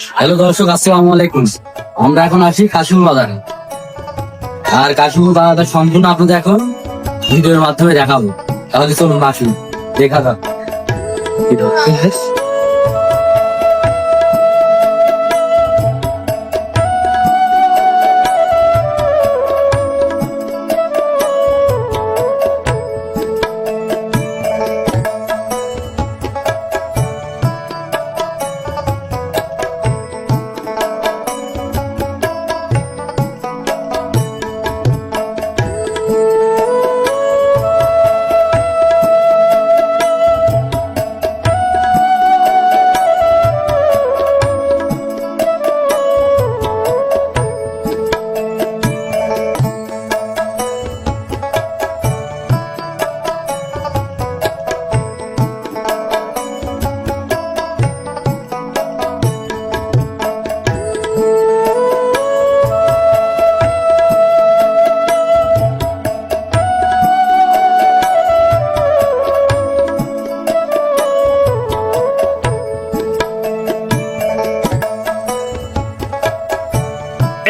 Hello দর্শক, আসসালামু আলাইকুম। আমরা এখন আসি কাশুর বাজারে। আর কাশুর বাজারটা সম্পূর্ণ আপনাদের এখন ভিডিওর মাধ্যমে দেখাবো। তাহলে চলুন, আসুন, দেখা যাক।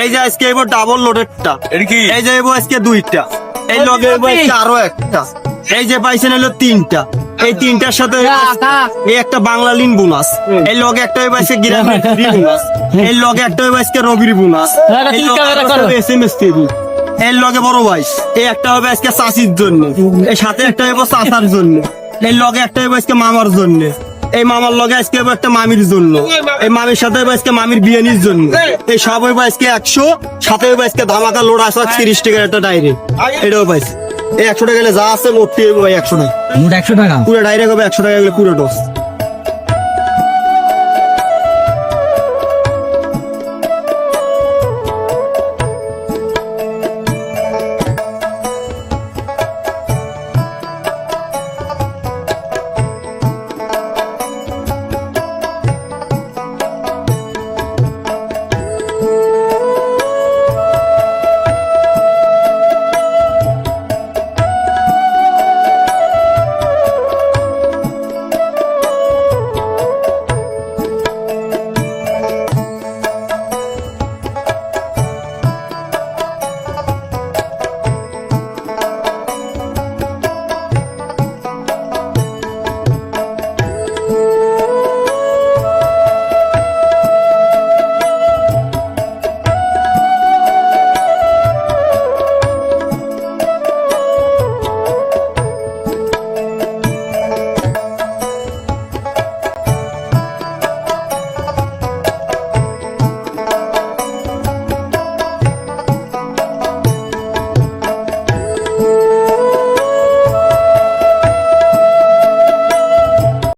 এই যে আজকে এবার ডাবল লোডেডটা কি? এই যে এবার আজকে দুইটা। এই লগে এবার আরও একটা। এই যে পাইছেন হলো তিনটা। এই তিনটার সাথে এই একটা বাংলা লিন বোনাস এই লগে একটা এবার আজকে গ্রামের বোনাস এই লগে একটা এবার আজকে রবির বোনাস এই লগে এস এম এস এর লগে বড় ভাই এই একটা হবে আজকে চাষির জন্য। এই সাথে একটা হবে চাষার জন্য। এই লগে একটা হবে আজকে মামার জন্য। এই মামার লগে আজকে একটা মামির জন্য। এই মামির সাথে আজকে মামির বিয়ানির জন্য। এই সব হইব আজকে একশো সাথে হইব আজকে ধামাকা লোড আসা তিরিশ টাকার একটা ডাইরে। এটাও পাইছে এই একশো টাকা গেলে যা আছে মোট একশো টাকা। একশো টাকা। পুরো ডাইরেক্ট হবে একশো টাকা গেলে পুরো ডোজ।